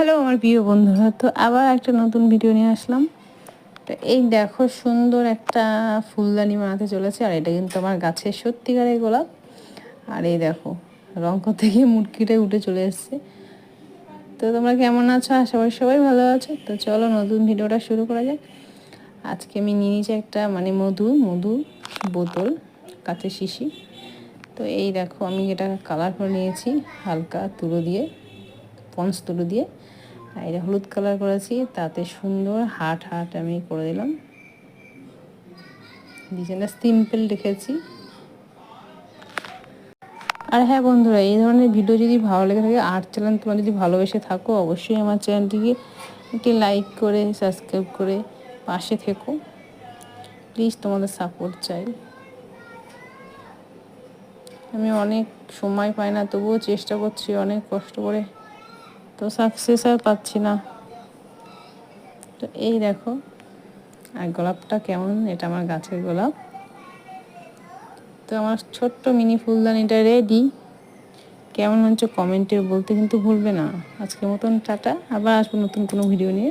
Hello আমার প্রিয় বন্ধুরা, তো আবার একটা নতুন ভিডিও নিয়ে আসলাম। তো এই দেখো সুন্দর একটা ফুলদানি বানাতে চলেছে, আর এটা কিন্তু আমার গাছের সত্যিকারের গোলাপ। আর এই দেখো রঙ থেকে মুটকিটা উঠে চলে এসছে। তো তোমরা কেমন আছো? আশা করি সবাই ভালো আছো। তো চলো নতুন ভিডিওটা শুরু করা যাক। আজকে আমি নিয়ে নিয়েছি একটা মানে মধু মধু বোতল, কাঁচের শিশি। তো এই দেখো আমি এটা কালার করে নিয়েছি, হালকা তুলো দিয়ে। পঞ্চ তুলো দিয়ে, আর এটা হলুদ কালার করেছি, তাতে সুন্দর হাট হাট আমি করে দিলাম। ডিজাইনটা সিম্পল রেখেছি। আর হ্যাঁ বন্ধুরা, এই ধরনের ভিডিও যদি ভালো লেগে থাকে আর্ট চ্যানেল তোমরা যদি ভালোবেসে থাকো, অবশ্যই আমার চ্যানেলটিকে একটি লাইক করে, সাবস্ক্রাইব করে পাশে থেকো। প্লিজ তোমাদের সাপোর্ট চাই। আমি অনেক সময় পাই না, তবুও চেষ্টা করছি, অনেক কষ্ট করে তো সাকসেস আর পাচ্ছি না। তো এই দেখো, আর গোলাপটা কেমন? এটা আমার গাছের গোলাপ। তো আমার ছোট্ট মিনি ফুলদানিটা রেডি কেমন হচ্ছে কমেন্টে বলতে কিন্তু ভুলবে না। আজকের মতন টাটা, আবার আসব নতুন কোনো ভিডিও নিয়ে।